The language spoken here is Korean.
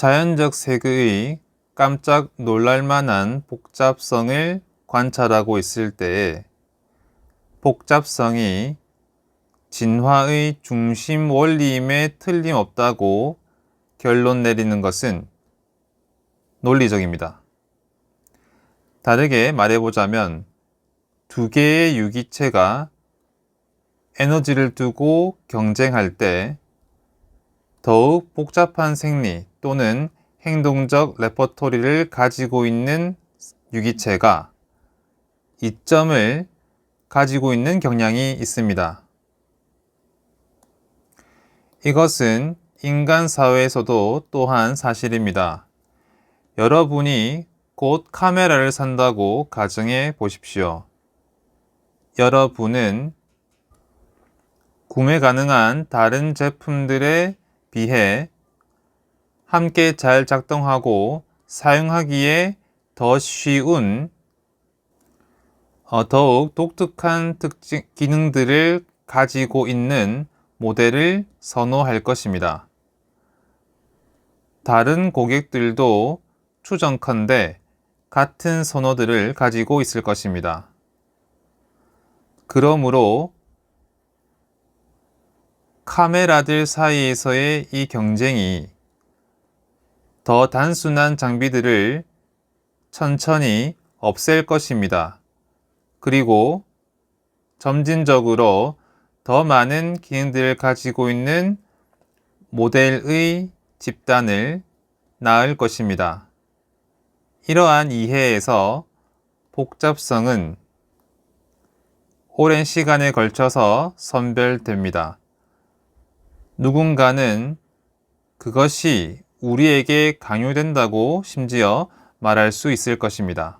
자연적 세계의 깜짝 놀랄만한 복잡성을 관찰하고 있을 때에 복잡성이 진화의 중심 원리임에 틀림없다고 결론 내리는 것은 논리적입니다. 다르게 말해보자면 두 개의 유기체가 에너지를 두고 경쟁할 때 더욱 복잡한 생리 또는 행동적 레퍼토리를 가지고 있는 유기체가 이점을 가지고 있는 경향이 있습니다. 이것은 인간 사회에서도 또한 사실입니다. 여러분이 곧 카메라를 산다고 가정해 보십시오. 여러분은 구매 가능한 다른 제품들에 비해 함께 잘 작동하고 사용하기에 더 쉬운 어, 더욱 독특한 특징, 기능들을 가지고 있는 모델을 선호할 것입니다. 다른 고객들도 추정컨대 같은 선호들을 가지고 있을 것입니다. 그러므로 카메라들 사이에서의 이 경쟁이 더 단순한 장비들을 천천히 없앨 것입니다. 그리고 점진적으로 더 많은 기능들을 가지고 있는 모델의 집단을 낳을 것입니다. 이러한 이해에서 복잡성은 오랜 시간에 걸쳐서 선별됩니다. 누군가는 그것이 우리에게 강요된다고 심지어 말할 수 있을 것입니다.